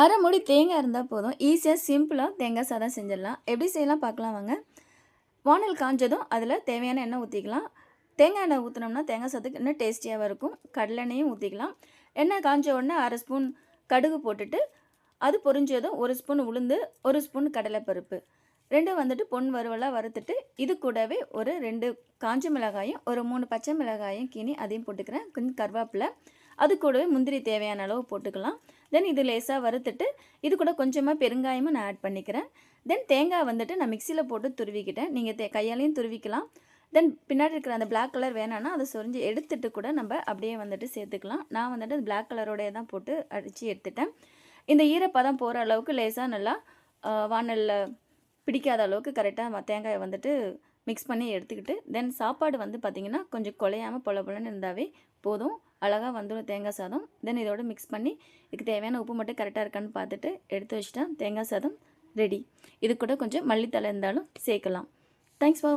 அரை மூடி தேங்காய் இருந்தால் போதும். ஈஸியாக சிம்பிளாக தேங்காய் சாதம் செஞ்சிடலாம். எப்படி செய்யலாம் பார்க்கலாம் வாங்க. வானல் காஞ்சதும் அதில் தேவையான எண்ணெய் ஊற்றிக்கலாம் தேங்காய் எண்ணெய் ஊற்றினோம்னா தேங்காய் சாதத்துக்கு இன்னும் டேஸ்டியாகவும் இருக்கும். கடலெண்ணையும் ஊற்றிக்கலாம் எண்ணெய் காஞ்ச உடனே அரை ஸ்பூன் கடுகு போட்டுட்டு அது பொரிஞ்சதும் ஒரு ஸ்பூன் உளுந்து ஒரு ஸ்பூன் கடலைப்பருப்பு. ரெண்டும் வந்துட்டு பொன் வறுவலாக வறுத்துட்டு இது கூடவே ஒரு ரெண்டு காஞ்ச மிளகாயும் ஒரு மூணு பச்சை மிளகாயும் கீனி அதையும் போட்டுக்கிறேன். கொஞ்சம் கருவேப்பிலை. அது கூடவே முந்திரி தேவையான அளவு போட்டுக்கலாம். தென் இது லேசாக வறுத்துட்டு இது கூட கொஞ்சமாக பெருங்காயமும் நான் ஆட் பண்ணிக்கிறேன். தென் தேங்காய் வந்துட்டு நான் மிக்சியில் போட்டு துருவிக்கிட்டேன். நீங்கள் தே கையாலையும் துருவிக்கலாம். தென் பின்னாடி இருக்கிற அந்த பிளாக் கலர் வேணான்னா அதை சொரிஞ்சு எடுத்துட்டு கூட நம்ம அப்படியே வந்துட்டு சேர்த்துக்கலாம். நான் வந்துட்டு பிளாக் கலரோடைய தான் போட்டு அடித்து எடுத்துட்டேன். இந்த ஈரப்பதம் போகிற அளவுக்கு லேசாக நல்லா வானலில் பிடிக்காத அளவுக்கு கரெக்டாக தேங்காயை வந்துட்டு மிக்ஸ் பண்ணி எடுத்துக்கிட்டு தென் சாப்பாடு வந்து பார்த்திங்கன்னா கொஞ்சம் குலையாமல் பொல பொலன்னு இருந்தாவே போதும். அழகாக வந்துடும் தேங்காய் சாதம். தென் இதோட மிக்ஸ் பண்ணி இதுக்கு தேவையான உப்பு மட்டும் கரெக்டாக இருக்கான்னு பார்த்துட்டு எடுத்து வச்சுட்டா தேங்காய் சாதம் ரெடி இது கூட கொஞ்சம் மல்லித்தலை இருந்தாலும் சேர்க்கலாம். Thanks for